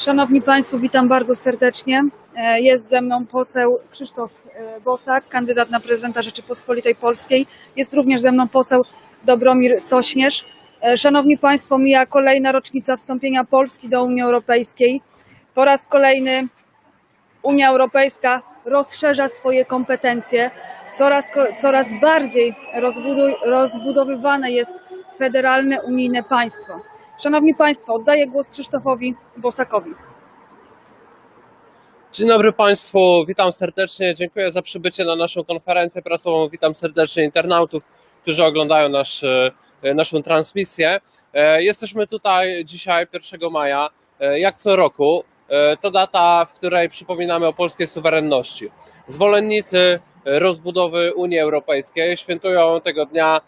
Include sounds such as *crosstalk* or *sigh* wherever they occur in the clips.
Szanowni Państwo, witam bardzo serdecznie. E, Jest ze mną poseł Krzysztof e, Bosak, kandydat na prezydenta Rzeczypospolitej Polskiej. Jest również ze mną poseł Dobromir Sośnierz. E, Szanowni Państwo, mija kolejna rocznica wstąpienia Polski do Unii Europejskiej. Po raz kolejny Unia Europejska rozszerza swoje kompetencje. Coraz, coraz bardziej rozbudowywane jest federalne unijne państwo. Szanowni Państwo, oddaję głos Krzysztofowi Bosakowi. Dzień dobry Państwu, witam serdecznie, dziękuję za przybycie na naszą konferencję prasową, witam serdecznie internautów, którzy oglądają nasz, e, naszą transmisję. E, Jesteśmy tutaj dzisiaj 1 maja, e, jak co roku. To data, w której przypominamy o polskiej suwerenności. Zwolennicy rozbudowy Unii Europejskiej świętują tego dnia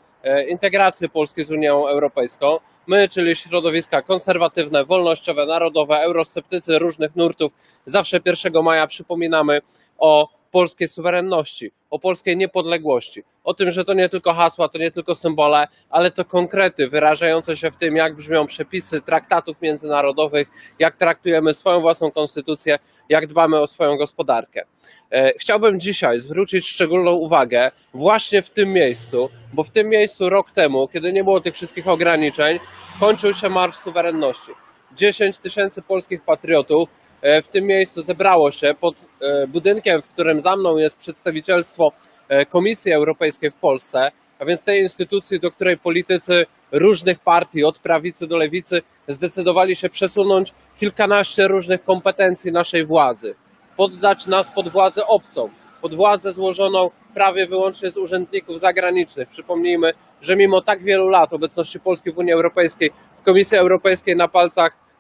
integrację Polski z Unią Europejską. My, czyli środowiska konserwatywne, wolnościowe, narodowe, eurosceptycy różnych nurtów, zawsze 1 maja przypominamy o polskiej suwerenności, o polskiej niepodległości, o tym, że to nie tylko hasła, to nie tylko symbole, ale to konkrety wyrażające się w tym, jak brzmią przepisy traktatów międzynarodowych, jak traktujemy swoją własną konstytucję, jak dbamy o swoją gospodarkę. E, Chciałbym dzisiaj zwrócić szczególną uwagę właśnie w tym miejscu, bo w tym miejscu rok temu, kiedy nie było tych wszystkich ograniczeń, kończył się Marsz Suwerenności. 10 tysięcy polskich patriotów w tym miejscu zebrało się pod e, budynkiem, w którym za mną jest przedstawicielstwo e, Komisji Europejskiej w Polsce, a więc tej instytucji, do której politycy różnych partii, od prawicy do lewicy, zdecydowali się przesunąć kilkanaście różnych kompetencji naszej władzy, poddać nas pod władzę obcą, pod władzę złożoną prawie wyłącznie z urzędników zagranicznych. Przypomnijmy, że mimo tak wielu lat obecności Polski w Unii Europejskiej, w Komisji Europejskiej na palcach e,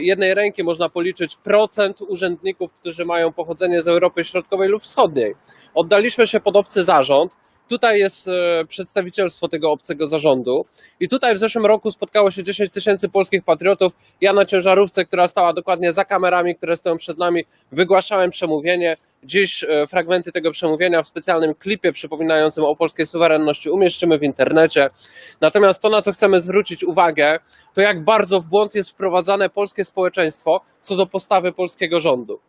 jednej ręki można policzyć procent urzędników, którzy mają pochodzenie z Europy Środkowej lub Wschodniej. Oddaliśmy się pod obcy zarząd. Tutaj jest e, przedstawicielstwo tego obcego zarządu. I tutaj w zeszłym roku spotkało się 10 tysięcy polskich patriotów. Ja na ciężarówce, która stała dokładnie za kamerami, które stoją przed nami, wygłaszałem przemówienie. Dziś e, fragmenty tego przemówienia w specjalnym klipie przypominającym o polskiej suwerenności umieścimy w internecie. Natomiast to, na co chcemy zwrócić uwagę, to jak bardzo w błąd jest wprowadzane polskie społeczeństwo co do postawy polskiego rządu.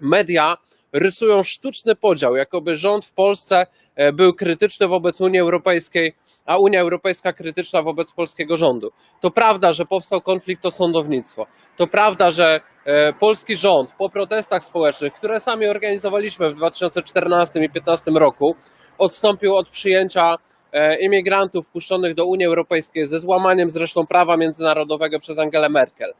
Media rysują sztuczny podział, jakoby rząd w Polsce e, był krytyczny wobec Unii Europejskiej, a Unia Europejska krytyczna wobec polskiego rządu. To prawda, że powstał konflikt o sądownictwo. To prawda, że e, polski rząd po protestach społecznych, które sami organizowaliśmy w 2014 i 2015 roku, odstąpił od przyjęcia e, imigrantów wpuszczonych do Unii Europejskiej ze złamaniem zresztą prawa międzynarodowego przez Angelę Merkel.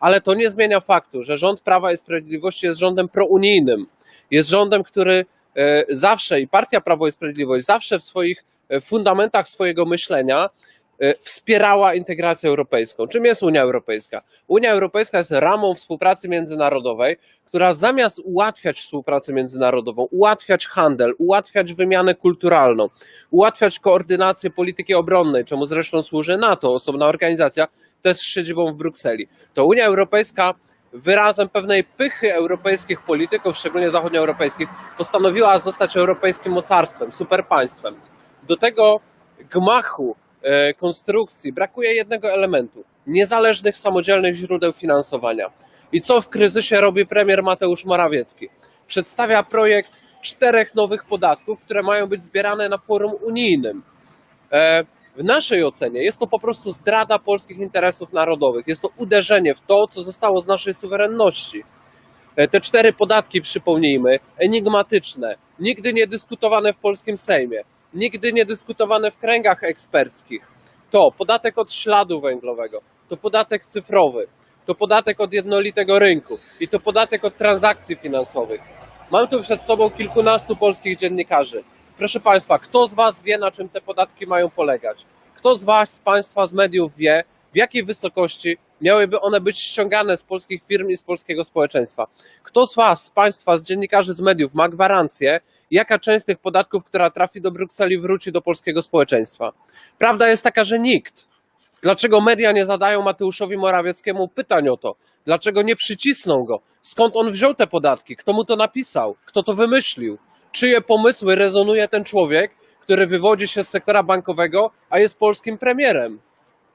Ale to nie zmienia faktu, że rząd Prawa i Sprawiedliwości jest rządem prounijnym. Jest rządem, który e, zawsze i partia Prawo i Sprawiedliwość zawsze w swoich e, fundamentach swojego myślenia e, wspierała integrację europejską. Czym jest Unia Europejska? Unia Europejska jest ramą współpracy międzynarodowej, która zamiast ułatwiać współpracę międzynarodową, ułatwiać handel, ułatwiać wymianę kulturalną, ułatwiać koordynację polityki obronnej, czemu zresztą służy NATO, osobna organizacja, też z siedzibą w Brukseli. To Unia Europejska wyrazem pewnej pychy europejskich polityków, szczególnie zachodnioeuropejskich, postanowiła zostać europejskim mocarstwem, superpaństwem. Do tego gmachu e, konstrukcji brakuje jednego elementu niezależnych, samodzielnych źródeł finansowania. I co w kryzysie robi premier Mateusz Morawiecki? Przedstawia projekt czterech nowych podatków, które mają być zbierane na forum unijnym. E, W naszej ocenie jest to po prostu zdrada polskich interesów narodowych. Jest to uderzenie w to, co zostało z naszej suwerenności. E, Te cztery podatki, przypomnijmy, enigmatyczne, nigdy nie dyskutowane w polskim Sejmie, nigdy nie dyskutowane w kręgach eksperckich. To podatek od śladu węglowego, to podatek cyfrowy, to podatek od jednolitego rynku i to podatek od transakcji finansowych. Mam tu przed sobą kilkunastu polskich dziennikarzy. Proszę Państwa, kto z Was wie, na czym te podatki mają polegać? Kto z Was, z Państwa, z mediów wie, w jakiej wysokości miałyby one być ściągane z polskich firm i z polskiego społeczeństwa? Kto z Was, z Państwa, z dziennikarzy, z mediów ma gwarancję, jaka część tych podatków, która trafi do Brukseli, wróci do polskiego społeczeństwa? Prawda jest taka, że nikt. Dlaczego media nie zadają Mateuszowi Morawieckiemu pytań o to? Dlaczego nie przycisną go? Skąd on wziął te podatki? Kto mu to napisał? Kto to wymyślił? Czyje pomysły rezonuje ten człowiek, który wywodzi się z sektora bankowego, a jest polskim premierem?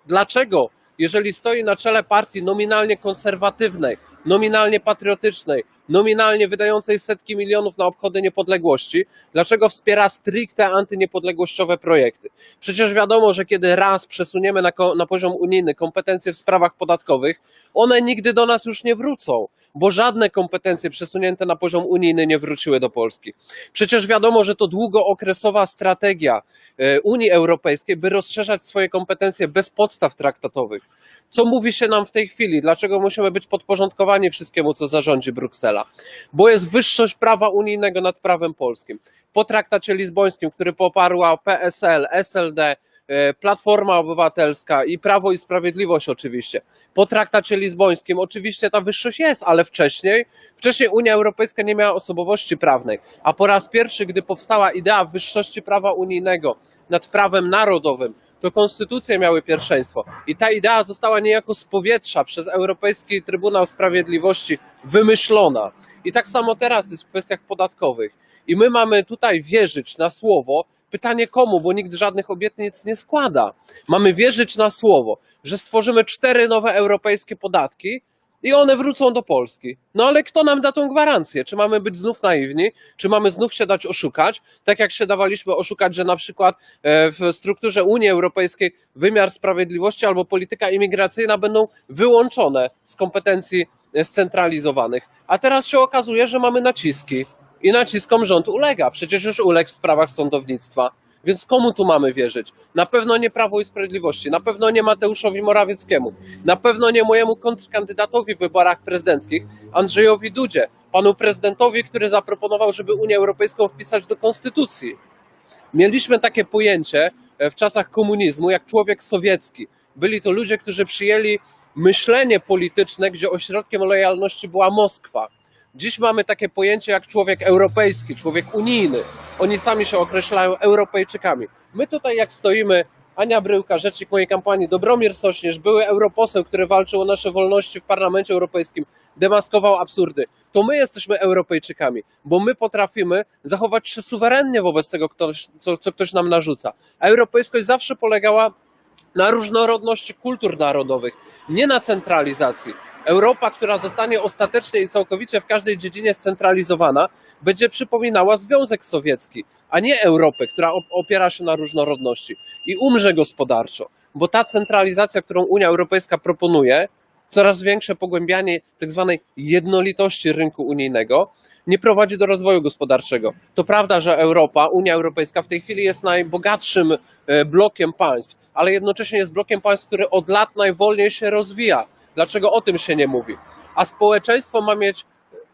Dlaczego jeżeli stoi na czele partii nominalnie konserwatywnej, nominalnie patriotycznej, nominalnie wydającej setki milionów na obchody niepodległości, dlaczego wspiera stricte antyniepodległościowe projekty? Przecież wiadomo, że kiedy raz przesuniemy na, na poziom unijny kompetencje w sprawach podatkowych, one nigdy do nas już nie wrócą, bo żadne kompetencje przesunięte na poziom unijny nie wróciły do Polski. Przecież wiadomo, że to długookresowa strategia e, Unii Europejskiej, by rozszerzać swoje kompetencje bez podstaw traktatowych. Co mówi się nam w tej chwili? Dlaczego musimy być podporządkowani wszystkiemu, co zarządzi Bruksela? Bo jest wyższość prawa unijnego nad prawem polskim. Po traktacie lizbońskim, który poparła PSL, SLD, e, Platforma Obywatelska i Prawo i Sprawiedliwość oczywiście. Po traktacie lizbońskim oczywiście ta wyższość jest, ale wcześniej, wcześniej Unia Europejska nie miała osobowości prawnej, a po raz pierwszy, gdy powstała idea wyższości prawa unijnego nad prawem narodowym, to konstytucje miały pierwszeństwo. I ta idea została niejako z powietrza przez Europejski Trybunał Sprawiedliwości wymyślona. I tak samo teraz jest w kwestiach podatkowych. I my mamy tutaj wierzyć na słowo. Pytanie komu, bo nikt żadnych obietnic nie składa. Mamy wierzyć na słowo, że stworzymy cztery nowe europejskie podatki i one wrócą do Polski. No ale kto nam da tą gwarancję? Czy mamy być znów naiwni? Czy mamy znów się dać oszukać? Tak jak się dawaliśmy oszukać, że na przykład e, w strukturze Unii Europejskiej wymiar sprawiedliwości albo polityka imigracyjna będą wyłączone z kompetencji e, scentralizowanych. A teraz się okazuje, że mamy naciski i naciskom rząd ulega. Przecież już uległ w sprawach sądownictwa. Więc komu tu mamy wierzyć? Na pewno nie Prawo i Sprawiedliwości, na pewno nie Mateuszowi Morawieckiemu, na pewno nie mojemu kontrkandydatowi w wyborach prezydenckich, Andrzejowi Dudzie, panu prezydentowi, który zaproponował, żeby Unię Europejską wpisać do konstytucji. Mieliśmy takie pojęcie e, w czasach komunizmu jak człowiek sowiecki. Byli to ludzie, którzy przyjęli myślenie polityczne, gdzie ośrodkiem lojalności była Moskwa. Dziś mamy takie pojęcie jak człowiek europejski, człowiek unijny. Oni sami się określają Europejczykami. My tutaj jak stoimy, Ania Bryłka, rzecznik mojej kampanii, Dobromir Sośnierz, były europoseł, który walczył o nasze wolności w Parlamencie Europejskim, demaskował absurdy. To my jesteśmy Europejczykami, bo my potrafimy zachować się suwerennie wobec tego, co, co ktoś nam narzuca. A europejskość zawsze polegała na różnorodności kultur narodowych, nie na centralizacji. Europa, która zostanie ostatecznie i całkowicie w każdej dziedzinie scentralizowana, będzie przypominała Związek Sowiecki, a nie Europę, która op- opiera się na różnorodności i umrze gospodarczo, bo ta centralizacja, którą Unia Europejska proponuje, coraz większe pogłębianie tak zwanej jednolitości rynku unijnego, nie prowadzi do rozwoju gospodarczego. To prawda, że Europa, Unia Europejska w tej chwili jest najbogatszym e, blokiem państw, ale jednocześnie jest blokiem państw, który od lat najwolniej się rozwija. Dlaczego o tym się nie mówi? A społeczeństwo ma mieć,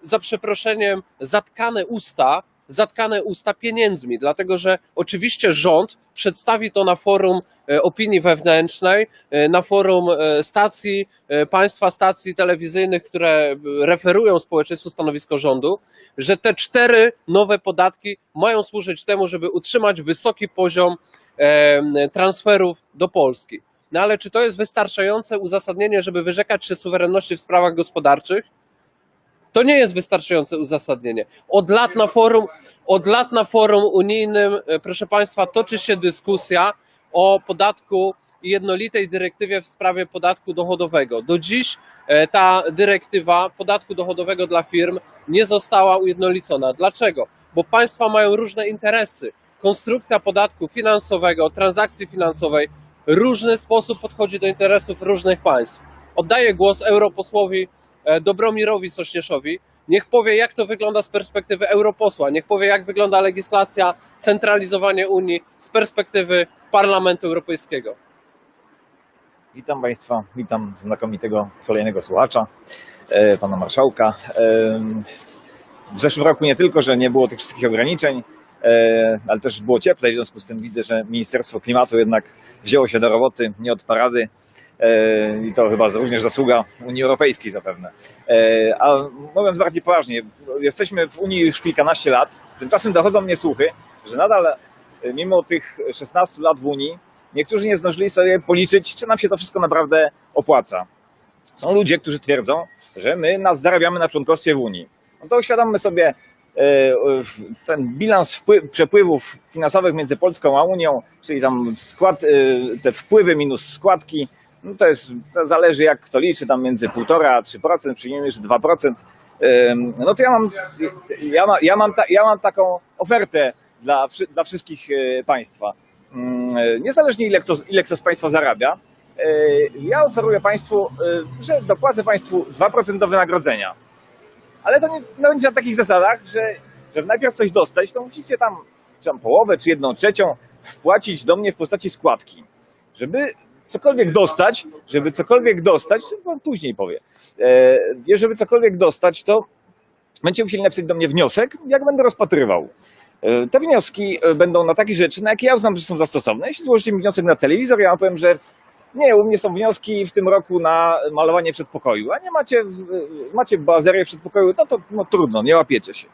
za przeproszeniem, zatkane usta, zatkane usta pieniędzmi, dlatego że oczywiście rząd przedstawi to na forum e, opinii wewnętrznej, e, na forum e, stacji, e, państwa stacji telewizyjnych, które e, referują społeczeństwu stanowisko rządu, że te cztery nowe podatki mają służyć temu, żeby utrzymać wysoki poziom e, transferów do Polski. No ale czy to jest wystarczające uzasadnienie, żeby wyrzekać się suwerenności w sprawach gospodarczych? To nie jest wystarczające uzasadnienie. Od lat na forum, od lat na forum unijnym, e, proszę Państwa, toczy się dyskusja o podatku i jednolitej dyrektywie w sprawie podatku dochodowego. Do dziś e, ta dyrektywa podatku dochodowego dla firm nie została ujednolicona. Dlaczego? Bo państwa mają różne interesy. Konstrukcja podatku finansowego, transakcji finansowej różny sposób podchodzi do interesów różnych państw. Oddaję głos europosłowi e, Dobromirowi Sośnieszowi. Niech powie, jak to wygląda z perspektywy europosła. Niech powie, jak wygląda legislacja, centralizowanie Unii z perspektywy Parlamentu Europejskiego. Witam Państwa, witam znakomitego kolejnego słuchacza, e, pana marszałka. E, W zeszłym roku nie tylko, że nie było tych wszystkich ograniczeń, ale też było cieplej, w związku z tym widzę, że Ministerstwo Klimatu jednak wzięło się do roboty, nie od parady. E, I to chyba również zasługa Unii Europejskiej zapewne. E, A mówiąc bardziej poważnie, jesteśmy w Unii już kilkanaście lat. Tymczasem dochodzą mnie słuchy, że nadal e, mimo tych 16 lat w Unii niektórzy nie zdążyli sobie policzyć, czy nam się to wszystko naprawdę opłaca. Są ludzie, którzy twierdzą, że my nas zarabiamy na członkostwie w Unii. No to uświadommy sobie e, ten bilans wpły- przepływów finansowych między Polską a Unią, czyli tam skład, e, te wpływy minus składki, No to jest, to zależy jak kto liczy, tam między 1,5 a 3%, przyjmijmy, że 2%. Ym, No to ja mam, ja ja mam, ta, ja mam taką ofertę dla, dla wszystkich e, Państwa. E, Niezależnie ile kto, ile kto z Państwa zarabia, e, ja oferuję Państwu, e, że dopłacę Państwu 2% do wynagrodzenia. Ale to nie będzie na takich zasadach, że, że najpierw coś dostać, to musicie tam, czy tam połowę, czy jedną trzecią wpłacić do mnie w postaci składki. Żeby cokolwiek dostać, żeby cokolwiek dostać, to później powiem, e, żeby cokolwiek dostać, to będziecie musieli napisać do mnie wniosek, jak będę rozpatrywał. E, Te wnioski e, będą na takie rzeczy, na jakie ja uznam, że są zastosowne. Jeśli złożycie mi wniosek na telewizor, ja wam powiem, że nie, u mnie są wnioski w tym roku na malowanie przedpokoju, a nie macie, macie bazerię przedpokoju, no to no, trudno, nie łapiecie się.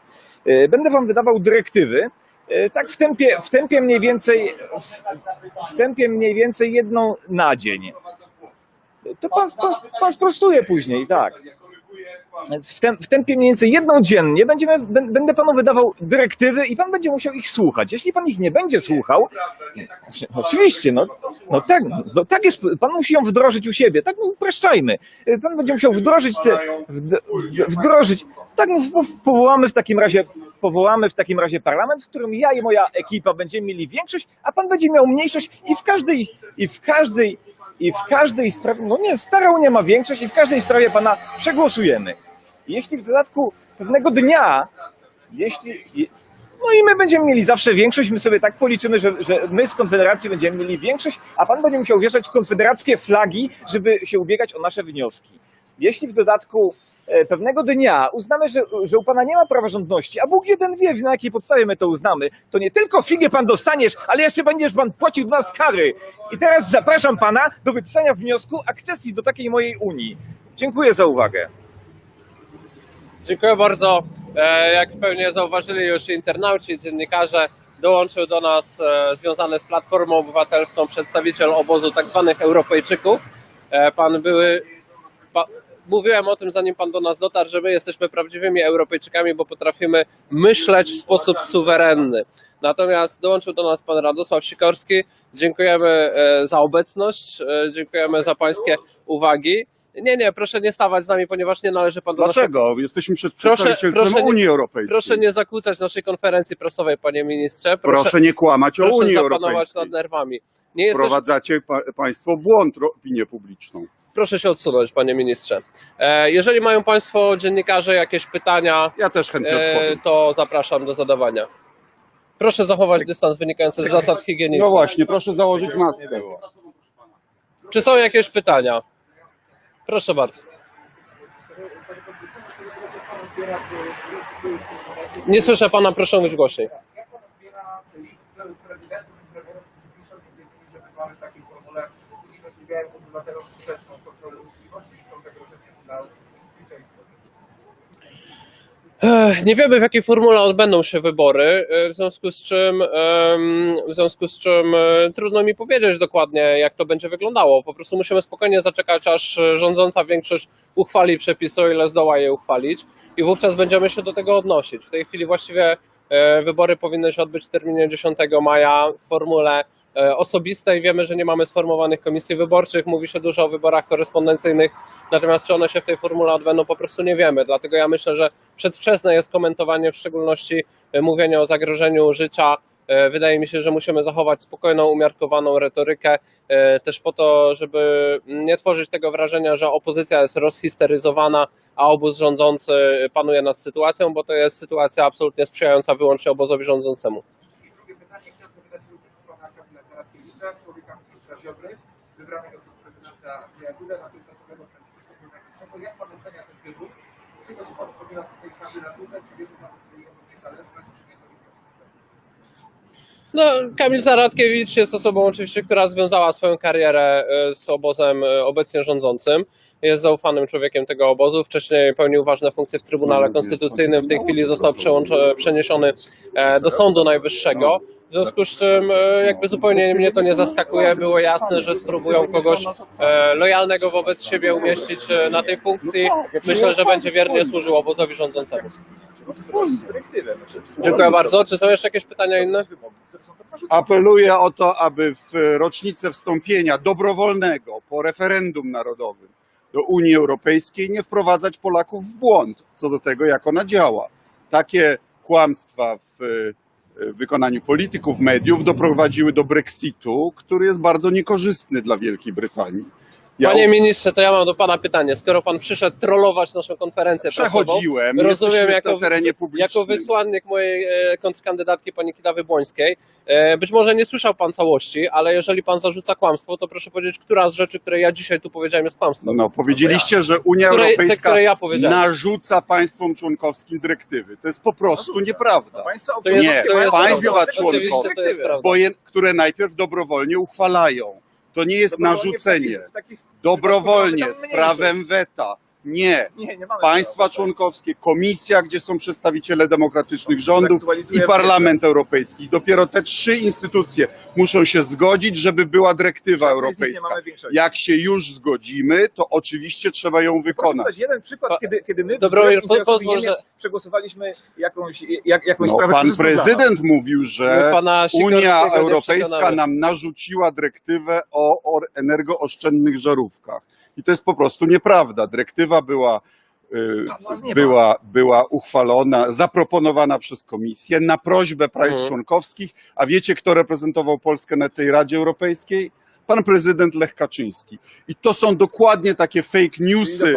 E, Będę wam wydawał dyrektywy, e, tak w tempie, w tempie mniej więcej, w, w tempie mniej więcej jedną na dzień. To pan, pan, pan sprostuje później, tak. W, tem, w tempie mniej więcej jedną dziennie będziemy, bę- będę panu wydawał dyrektywy i pan będzie musiał ich słuchać. Jeśli pan ich nie będzie słuchał, Oczy- Oczywiście, no, no tak, no tak jest, pan musi ją wdrożyć u siebie, tak no upraszczajmy. Pan będzie musiał wdrożyć te, wd, wdrożyć, tak no, po- powołamy w takim razie, powołamy w takim razie parlament, w którym ja i moja ekipa będziemy mieli większość, a pan będzie miał mniejszość i w każdej, i w każdej, i w każdej sprawie, no nie, Stara Unia ma większość i w każdej sprawie pana przegłosujemy. Jeśli w dodatku pewnego dnia, jeśli, je- no i my będziemy mieli zawsze większość, my sobie tak policzymy, że, że my z Konfederacji będziemy mieli większość, a pan będzie musiał wieszać konfederackie flagi, żeby się ubiegać o nasze wnioski. Jeśli w dodatku pewnego dnia uznamy, że, że u pana nie ma praworządności, a Bóg jeden wie, na jakiej podstawie my to uznamy, to nie tylko figę pan dostaniesz, ale jeszcze będziesz pan płacił dla nas kary. I teraz zapraszam pana do wypisania wniosku akcesji do takiej mojej Unii. Dziękuję za uwagę. Dziękuję bardzo. E, Jak pewnie zauważyli już internauci, dziennikarze, dołączył do nas e, związany z Platformą Obywatelską przedstawiciel obozu tak zwanych Europejczyków. E, Pan były. Mówiłem o tym, zanim pan do nas dotarł, że my jesteśmy prawdziwymi Europejczykami, bo potrafimy myśleć w sposób suwerenny. Natomiast dołączył do nas pan Radosław Sikorski. Dziękujemy e, za obecność, e, dziękujemy za pańskie uwagi. Nie, nie, proszę nie stawać z nami, ponieważ nie należy pan do naszego Dlaczego? Jesteśmy przed Proszę- przedstawicielstwem proszę nie- Unii Europejskiej. Proszę nie zakłócać naszej konferencji prasowej, panie ministrze. Proszę, Proszę nie kłamać o proszę Unii zapanować Europejskiej. nad nerwami. Nie jesteś, Wprowadzacie pa państwo błąd opinię publiczną. Proszę się odsunąć, panie ministrze. E, jeżeli mają państwo dziennikarze jakieś pytania, Ja też chętnie e, odpowiem. to zapraszam do zadawania. Proszę zachować dystans wynikający z zasad higienicznych. No właśnie, proszę założyć maskę. Czy są jakieś pytania? Proszę bardzo. Nie słyszę pana, proszę mówić głośniej. Jak pan odbiera list prezydentów i premierów, którzy piszą że mamy w takiej formule uniemożliwiają obywatelom skuteczną kontrolę uczciwości i są zagrożeniem dla. Ech, Nie wiemy w jakiej formule odbędą się wybory, e, w związku z czym, w związku z czym e, trudno mi powiedzieć dokładnie jak to będzie wyglądało. Po prostu musimy spokojnie zaczekać aż e, rządząca większość uchwali przepisy, o ile zdoła je uchwalić i wówczas będziemy się do tego odnosić. W tej chwili właściwie wybory powinny się odbyć w terminie 10 maja w formule osobistej. Wiemy, że nie mamy sformowanych komisji wyborczych, mówi się dużo o wyborach korespondencyjnych, natomiast czy one się w tej formule odbędą po prostu nie wiemy. Dlatego ja myślę, że przedwczesne jest komentowanie, w szczególności e, mówienie o zagrożeniu życia. E, Wydaje mi się, że musimy zachować spokojną, umiarkowaną retorykę, e, też po to, żeby nie tworzyć tego wrażenia, że opozycja jest rozhisteryzowana, a obóz rządzący panuje nad sytuacją, bo to jest sytuacja absolutnie sprzyjająca wyłącznie obozowi rządzącemu. I drugie pytanie, chciałem zapytać również pana Kamila Zaradkiewicza, człowieka ministra Ziobry, wybranego przez prezydenta Andrzeja Dudę na tymczasowego prezesa Sądu. Jak pan ocenia ten wybór? Czego się pan spodziewa w tej kandydaturze? Czy wierzy pan w jego niezależność, czy niezawisłość? No, Kamil Zaradkiewicz jest osobą oczywiście, która związała swoją karierę e, z obozem e, obecnie rządzącym. Jest zaufanym człowiekiem tego obozu. Wcześniej pełnił ważne funkcje w Trybunale Konstytucyjnym. W tej chwili został przeniesiony e, do Sądu Najwyższego. W związku z czym jakby zupełnie mnie to nie zaskakuje. Było jasne, że spróbują kogoś lojalnego wobec siebie umieścić na tej funkcji. Myślę, że będzie wiernie służył obozowi rządzącemu. Dyrektywę. znaczy. Dziękuję bardzo. Czy są jeszcze jakieś pytania inne? Apeluję o to, aby w rocznicę wstąpienia dobrowolnego po referendum narodowym do Unii Europejskiej nie wprowadzać Polaków w błąd co do tego, jak ona działa. Takie kłamstwa w wykonaniu polityków, mediów doprowadziły do Brexitu, który jest bardzo niekorzystny dla Wielkiej Brytanii. Ja Panie ministrze, to ja mam do pana pytanie. Skoro pan przyszedł trollować naszą konferencję prasową, przechodziłem, rozumiem jesteśmy jako, terenie publicznym. jako wysłannik mojej e, kontrkandydatki pani Kidawy Błońskiej. E, być może nie słyszał pan całości, ale jeżeli pan zarzuca kłamstwo, to proszę powiedzieć, która z rzeczy, które ja dzisiaj tu powiedziałem jest kłamstwem. No, powiedzieliście, że Unia które, te, Europejska które ja narzuca państwom członkowskim dyrektywy. To jest po prostu nieprawda. Państwa To jest, Nie, to jest państwa prawda. członkowe. Oczywiście to jest prawda. Bo je, które najpierw dobrowolnie uchwalają. To nie jest narzucenie. Dobrowolnie, z prawem weta. Nie. Nie, nie mamy Państwa prawa. członkowskie, komisja, gdzie są przedstawiciele demokratycznych rządów i Parlament Europejski. Dopiero te trzy instytucje muszą się zgodzić, żeby była dyrektywa europejska. Jak się już zgodzimy, to oczywiście trzeba ją Proszę wykonać. podać jeden przykład, kiedy, kiedy my wbrew interesowi pozwól, Niemiec że- przegłosowaliśmy jakąś, jak, jakąś No, sprawę pan prezydent mówił, że Unia Europejska nam narzuciła dyrektywę o, o energooszczędnych żarówkach. I to jest po prostu nieprawda. Dyrektywa była, y, była, była uchwalona, zaproponowana przez komisję na prośbę państw Mhm. członkowskich. A wiecie, kto reprezentował Polskę na tej Radzie Europejskiej? Pan prezydent Lech Kaczyński. I to są dokładnie takie fake newsy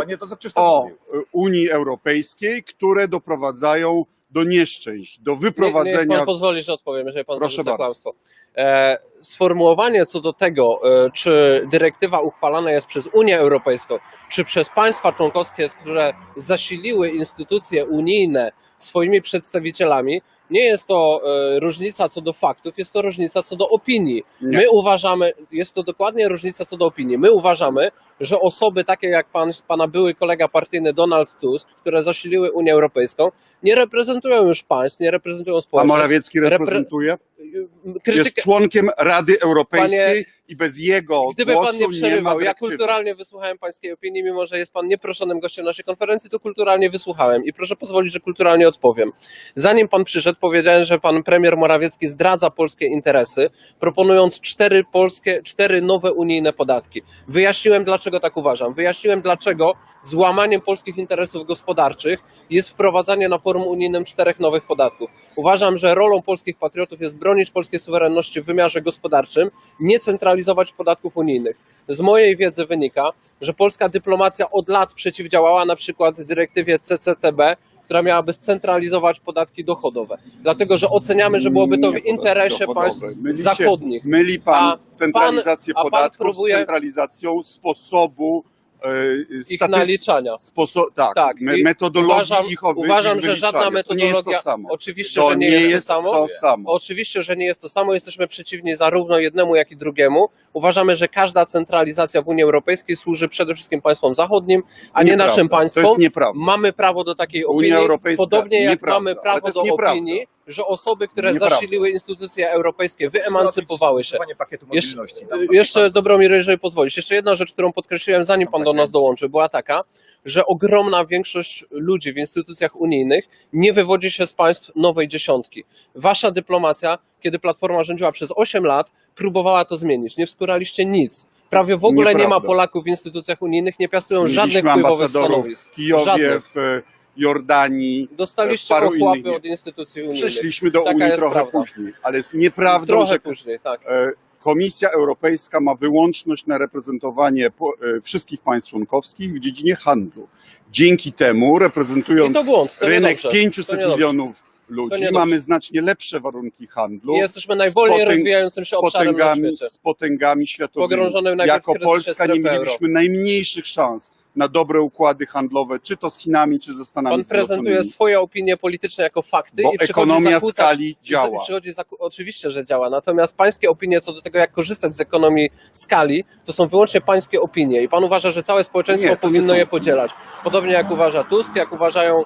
o y, Unii Europejskiej, które doprowadzają do nieszczęść, do Nie, niech wyprowadzenia pan pozwoli, że odpowiem, jeżeli pan Proszę zarzuca bardzo. kłamstwo. E, sformułowanie co do tego, e, czy dyrektywa uchwalana jest przez Unię Europejską, czy przez państwa członkowskie, które zasiliły instytucje unijne swoimi przedstawicielami, nie jest to e, różnica co do faktów, jest to różnica co do opinii. Nie. My uważamy, jest to dokładnie różnica co do opinii. My uważamy, że osoby takie jak pan, pana były kolega partyjny Donald Tusk, które zasiliły Unię Europejską, nie reprezentują już państw, nie reprezentują A społeczeństw. Morawiecki Repre- Jest członkiem Rady Europejskiej. Panie- i bez jego Gdyby głosu pan nie przerywał, ja kulturalnie wysłuchałem pańskiej opinii, mimo że jest pan nieproszonym gościem naszej konferencji, to kulturalnie wysłuchałem i proszę pozwolić, że kulturalnie odpowiem. Zanim pan przyszedł, powiedziałem, że pan premier Morawiecki zdradza polskie interesy, proponując cztery polskie, cztery nowe unijne podatki. Wyjaśniłem, dlaczego tak uważam. Wyjaśniłem, dlaczego złamaniem polskich interesów gospodarczych jest wprowadzanie na forum unijnym czterech nowych podatków. Uważam, że rolą polskich patriotów jest bronić polskiej suwerenności w wymiarze gospodarczym, nie centralizować podatków unijnych. Z mojej wiedzy wynika, że polska dyplomacja od lat przeciwdziałała na przykład dyrektywie CCTB, która miałaby scentralizować podatki dochodowe. Dlatego, że oceniamy, że byłoby to w interesie państw Mylicie- zachodnich. Myli pan A centralizację pan- podatków próbuje- z centralizacją sposobu Ich statyst- naliczania. Sposób, tak, Tak, me- metodologii uważam, ich oby- uważam ich że żadna. To nie jest metodologia, to samo. oczywiście, To że nie, jest, jest to samo. to samo. Oczywiście, że nie jest to samo. Jesteśmy przeciwni zarówno jednemu, jak i drugiemu. Uważamy, że każda centralizacja w Unii Europejskiej służy przede wszystkim państwom zachodnim, a nie Nieprawda. naszym To państwom. jest nieprawda. Mamy prawo do takiej Unia opinii, Europejska, podobnie jak nieprawda, mamy ale prawo to jest do nieprawda. opinii, że osoby, które Nieprawda. zasiliły instytucje europejskie, wyemancypowały się. Pakietu Jeszcze- mobilności. Y, Jeszcze Dobromir, jeżeli pozwolisz, jeszcze jedna rzecz, którą podkreśliłem zanim pan do nas dołączył, była taka, że ogromna większość ludzi w instytucjach unijnych nie wywodzi się z państw nowej dziesiątki. Wasza dyplomacja, kiedy Platforma rządziła przez 8 lat, próbowała to zmienić. Nie wskuraliście nic. Prawie w ogóle nie ma Nieprawda. Polaków w instytucjach unijnych, nie piastują Mieliśmy żadnych wpływowych ambasadorów stanowisk. w Kijowie, Żadnych. w e, Jordanii. Dostaliście paru ochłapy innych od instytucji unijnych. Przeszliśmy do Taka Unii jest trochę prawda. później, ale jest nieprawdą, Trochę że później, tak. e, Komisja Europejska ma wyłączność na reprezentowanie po- e, wszystkich państw członkowskich w dziedzinie handlu. Dzięki temu, I reprezentując to błąd, to rynek niedobrze. 500 To niedobrze. milionów ludzi, niedobrze. mamy znacznie lepsze warunki handlu. I jesteśmy najwolniej potęg- rozwijającym się z obszarem na potęgami, świecie. z potęgami światowymi. Pogrążonym najpierw w Jako kryzysie Polska nie strefy mieliśmy najmniejszych szans na dobre układy handlowe, czy to z Chinami, czy ze Stanami Pan prezentuje Zjednoczonymi. swoje opinie polityczne jako fakty Bo i ekonomia skali działa. Przychodzi zaku- oczywiście, że działa. Natomiast pańskie opinie co do tego, jak korzystać z ekonomii skali, to są wyłącznie pańskie opinie. I pan uważa, że całe społeczeństwo Nie, powinno są. je podzielać. Podobnie jak uważa Tusk, jak uważają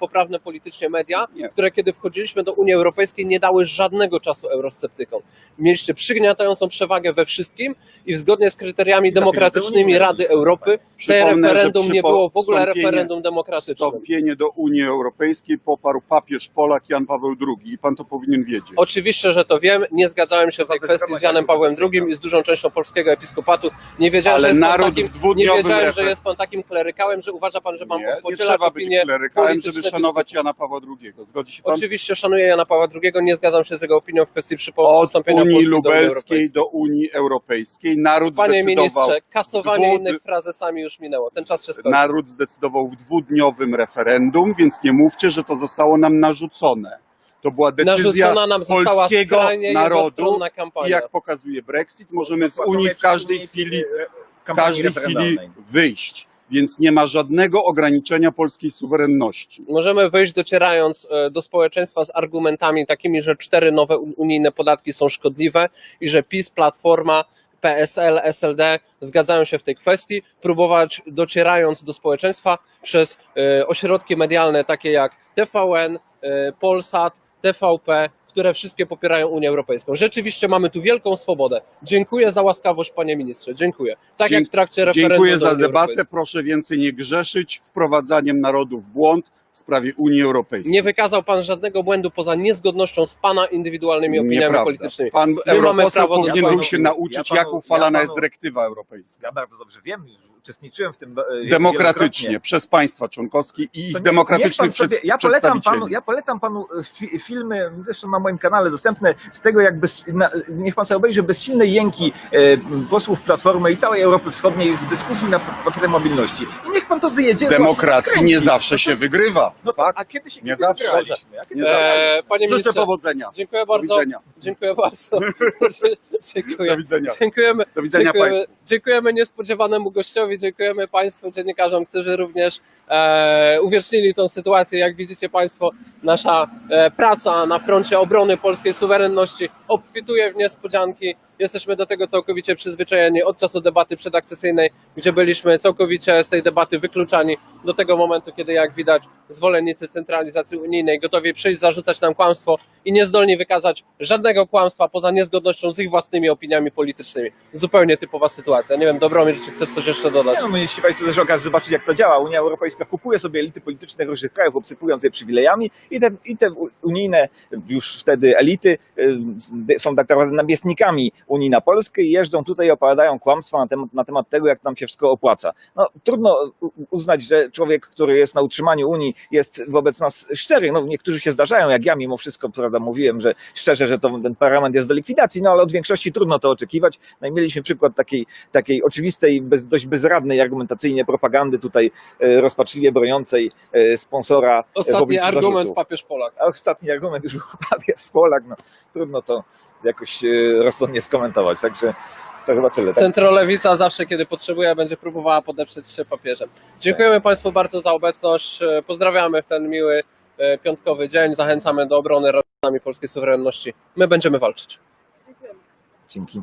poprawne politycznie media, Nie. które kiedy wchodziliśmy do Unii Europejskiej nie dały żadnego czasu eurosceptykom. Mieliście przygniatającą przewagę we wszystkim i zgodnie z kryteriami I demokratycznymi Rady Europy te referendum nie było w ogóle referendum demokratycznym. Wstąpienie do Unii Europejskiej poparł papież Polak Jan Paweł II i pan to powinien wiedzieć. Oczywiście, że to wiem. Nie zgadzałem się w tej kwestii z Janem Pawłem II i z dużą częścią polskiego episkopatu. Nie wiedziałem, Ale że jest pan naród takim, nie wiedziałem, że jest pan takim klerykałem, że uważa pan, że pan Nie, nie podziela trzeba być opinie klerykałem, żeby szanować Jana Pawła II. Zgodzi się pan? Oczywiście szanuję Jana Pawła II, nie zgadzam się z jego opinią w kwestii przypo- Od przystąpienia Unii Polski do Unii Lubelskiej Europejskiej. do Unii Europejskiej naród Panie zdecydował, ministrze, kasowanie dwu- innych frazesami już minęło. Ten czas się skończył. naród zdecydował w dwudniowym referendum, więc nie mówcie, że to zostało nam narzucone. To była decyzja Narzucona nam została polskiego narodu i jak pokazuje Brexit, możemy z Unii w każdej chwili, w każdej chwili wyjść. Więc nie ma żadnego ograniczenia polskiej suwerenności. Możemy wyjść docierając e, do społeczeństwa z argumentami takimi, że cztery nowe un- unijne podatki są szkodliwe i że PiS, Platforma, PSL, SLD zgadzają się w tej kwestii, próbować docierając do społeczeństwa przez e, ośrodki medialne takie jak TVN, e, Polsat, TVP, które wszystkie popierają Unię Europejską. Rzeczywiście mamy tu wielką swobodę. Dziękuję za łaskawość, panie ministrze. Dziękuję. Tak Dzie- jak w trakcie referendum Dziękuję za debatę. Proszę więcej nie grzeszyć wprowadzaniem narodu w błąd w sprawie Unii Europejskiej. Nie wykazał pan żadnego błędu poza niezgodnością z pana indywidualnymi opiniami Nieprawda. politycznymi. Pan mamy europoseł powinien był się nauczyć, Ja panu- jak uchwalana ja jest panu- dyrektywa europejska. Ja bardzo dobrze wiem, uczestniczyłem w tym e, Demokratycznie, przez państwa członkowskie i ich demokratycznych sobie- przed, ja polecam panu, ja polecam panu e, fi, filmy, zresztą na moim kanale dostępne, z tego jak bez, na, niech pan sobie obejrzy bezsilnej jęki e, posłów Platformy i całej Europy Wschodniej w dyskusji na pakietem mobilności. I niech pan to zjedzie. Demokracji nie zawsze się wygrywa. No to, tak? a kiedy się Nie kiedy zawsze. A kiedy. Eee, panie Życzę ministrze, powodzenia. dziękuję bardzo. Dziękuję bardzo. *laughs* dziękuję. Do widzenia. Dziękujemy, Do widzenia dziękujemy, dziękujemy niespodziewanemu gościowi, dziękujemy Państwu, dziennikarzom, którzy również e, uwiecznili tą sytuację. Jak widzicie Państwo, nasza e, praca na froncie obrony polskiej suwerenności obfituje w niespodzianki. Jesteśmy do tego całkowicie przyzwyczajeni od czasu debaty przedakcesyjnej, gdzie byliśmy całkowicie z tej debaty wykluczani do tego momentu, kiedy jak widać zwolennicy centralizacji unijnej gotowi przyjść, zarzucać nam kłamstwo i niezdolni wykazać żadnego kłamstwa poza niezgodnością z ich własnymi opiniami politycznymi. Zupełnie typowa sytuacja. Nie wiem, Dobromir, czy chcesz coś jeszcze dodać? Nie, no, mieliście Państwo też okazję zobaczyć, jak to działa. Unia Europejska kupuje sobie elity polityczne różnych krajów, obsypując je przywilejami i te, i te unijne już wtedy elity y, są tak naprawdę namiestnikami Unii na Polskę i jeżdżą tutaj i opowiadają kłamstwa na temat, na temat tego, jak nam się wszystko opłaca. No, trudno uznać, że człowiek, który jest na utrzymaniu Unii, jest wobec nas szczery. No, niektórzy się zdarzają, jak ja mimo wszystko, prawda, mówiłem, że szczerze, że to, ten parlament jest do likwidacji, no ale od większości trudno to oczekiwać. No i mieliśmy przykład takiej, takiej oczywistej, bez, dość bezradnej argumentacyjnie propagandy tutaj e, rozpaczliwie broniącej e, sponsora e, Ostatni argument zarzutów. papież Polak. Ostatni argument już jest *laughs* Polak, no trudno to jakoś e, rozsądnie skomentować, także to chyba tyle. Tak? Centrolewica zawsze, kiedy potrzebuje, będzie próbowała podeprzeć się papieżem. Dziękujemy Państwu bardzo za obecność. E, Pozdrawiamy w ten miły e, piątkowy dzień. Zachęcamy do obrony rodzinami polskiej suwerenności. My będziemy walczyć. Dziękujemy. Dzięki.